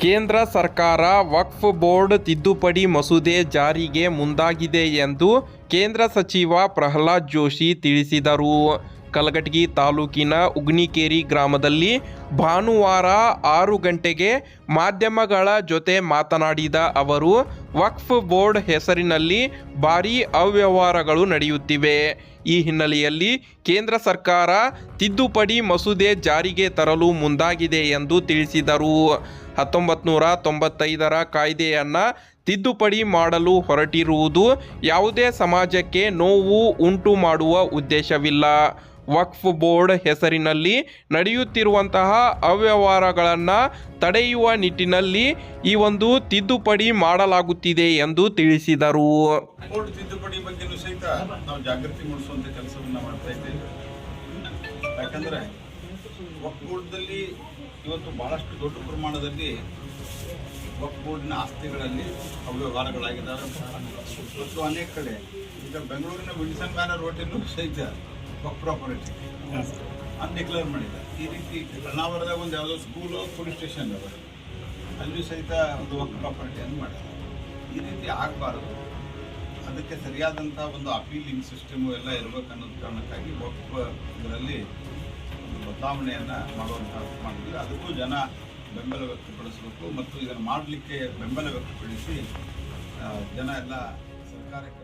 ಕೇಂದ್ರ ಸರ್ಕಾರ ವಕ್ಫ್ ಬೋರ್ಡ್ ತಿದ್ದುಪಡಿ ಮಸೂದೆ ಜಾರಿಗೆ ಮುಂದಾಗಿದೆ ಎಂದು ಕೇಂದ್ರ ಸಚಿವ ಪ್ರಹ್ಲಾದ್ ಜೋಶಿ ತಿಳಿಸಿದರು. ಕಲಘಟಗಿ ತಾಲೂಕಿನ ಉಗ್ನಿಕೇರಿ ಗ್ರಾಮದಲ್ಲಿ ಭಾನುವಾರ ಆರು ಗಂಟೆಗೆ ಮಾಧ್ಯಮಗಳ ಜೊತೆ ಮಾತನಾಡಿದ ಅವರು, ವಕ್ಫ್ ಬೋರ್ಡ್ ಹೆಸರಿನಲ್ಲಿ ಭಾರೀ ಅವ್ಯವಹಾರಗಳು ನಡೆಯುತ್ತಿವೆ. ಈ ಹಿನ್ನೆಲೆಯಲ್ಲಿ ಕೇಂದ್ರ ಸರ್ಕಾರ ತಿದ್ದುಪಡಿ ಮಸೂದೆ ಜಾರಿಗೆ ತರಲು ಮುಂದಾಗಿದೆ ಎಂದು ತಿಳಿಸಿದರು. ಹತ್ತೊಂಬತ್ತು ನೂರ ತೊಂಬತ್ತೈದರ ಕಾಯ್ದೆಯನ್ನು ತಿದ್ದುಪಡಿ ಮಾಡಲು ಹೊರಟಿರುವುದು ಯಾವುದೇ ಸಮಾಜಕ್ಕೆ ನೋವು ಉಂಟು ಮಾಡುವ ಉದ್ದೇಶವಿಲ್ಲ. ವಕ್ಫ್ ಬೋರ್ಡ್ ಹೆಸರಿನಲ್ಲಿ ನಡೆಯುತ್ತಿರುವಂತಹ ಅವ್ಯವಹಾರಗಳನ್ನು ತಡೆಯುವ ನಿಟ್ಟಿನಲ್ಲಿ ಈ ಒಂದು ತಿದ್ದುಪಡಿ ಮಾಡಲಾಗುತ್ತಿದೆ ಎಂದು ತಿಳಿಸಿದರು. ತಿದ್ದುಪಡಿ ಬಗ್ಗೆ ಸಹಿತ ನಾವು ಜಾಗೃತಿ ಮೂಡಿಸುವಂತ ಕೆಲಸವನ್ನು ಮಾಡ್ತಾ ಇದ್ದೇವೆ. ಯಾಕಂದ್ರೆ ಬೋರ್ಡ್ದಲ್ಲಿ ಇವತ್ತು ಬಹಳಷ್ಟು ದೊಡ್ಡ ಪ್ರಮಾಣದಲ್ಲಿ ಬೋರ್ಡ್ನ ಆಸ್ತಿಗಳಲ್ಲಿ ಅವ್ಯವಹಾರಗಳಾಗಿದ್ದಾವೆ ಮತ್ತು ಅನೇಕ ಕಡೆ ಈಗ ಬೆಂಗಳೂರಿನ ವಿಲ್ಸನ್ ಬ್ಯಾನರ್ ಹೋಟೆಲ್ಲು ಸಹಿತ ಪ್ರಾಪರ್ಟಿ ಪ್ರಾಪರ್ಟಿ ಅನ್ಡಿಕ್ಲೇರ್ ಮಾಡಿದ್ದಾರೆ. ಈ ರೀತಿ ಕರ್ನಾವರದಾಗ ಒಂದು ಯಾವುದೋ ಸ್ಕೂಲು ಪೊಲೀಸ್ ಸ್ಟೇಷನ್ ಅದ ಅಲ್ಲೂ ಸಹಿತ ಒಂದು ವಕ್ ಪ್ರಾಪರ್ಟಿಯನ್ನು ಮಾಡಿದ್ದಾರೆ. ಈ ರೀತಿ ಆಗಬಾರದು. ಅದಕ್ಕೆ ಸರಿಯಾದಂಥ ಒಂದು ಅಪೀಲಿಂಗ್ ಸಿಸ್ಟಮು ಎಲ್ಲ ಇರಬೇಕು ಅನ್ನೋದು ಕಾರಣಕ್ಕಾಗಿ ವಕ್ಫ್ ಇದರಲ್ಲಿ ಒಂದು ಬದಲಾವಣೆಯನ್ನು ಮಾಡುವಂಥ ಮಾಡಿದ್ವಿ ಅದಕ್ಕೂ ಜನ ಬೆಂಬಲ ವ್ಯಕ್ತಪಡಿಸಬೇಕು ಮತ್ತು ಇದನ್ನು ಮಾಡಲಿಕ್ಕೆ ಬೆಂಬಲ ವ್ಯಕ್ತಪಡಿಸಿ ಜನ ಎಲ್ಲ ಸರ್ಕಾರಕ್ಕೆ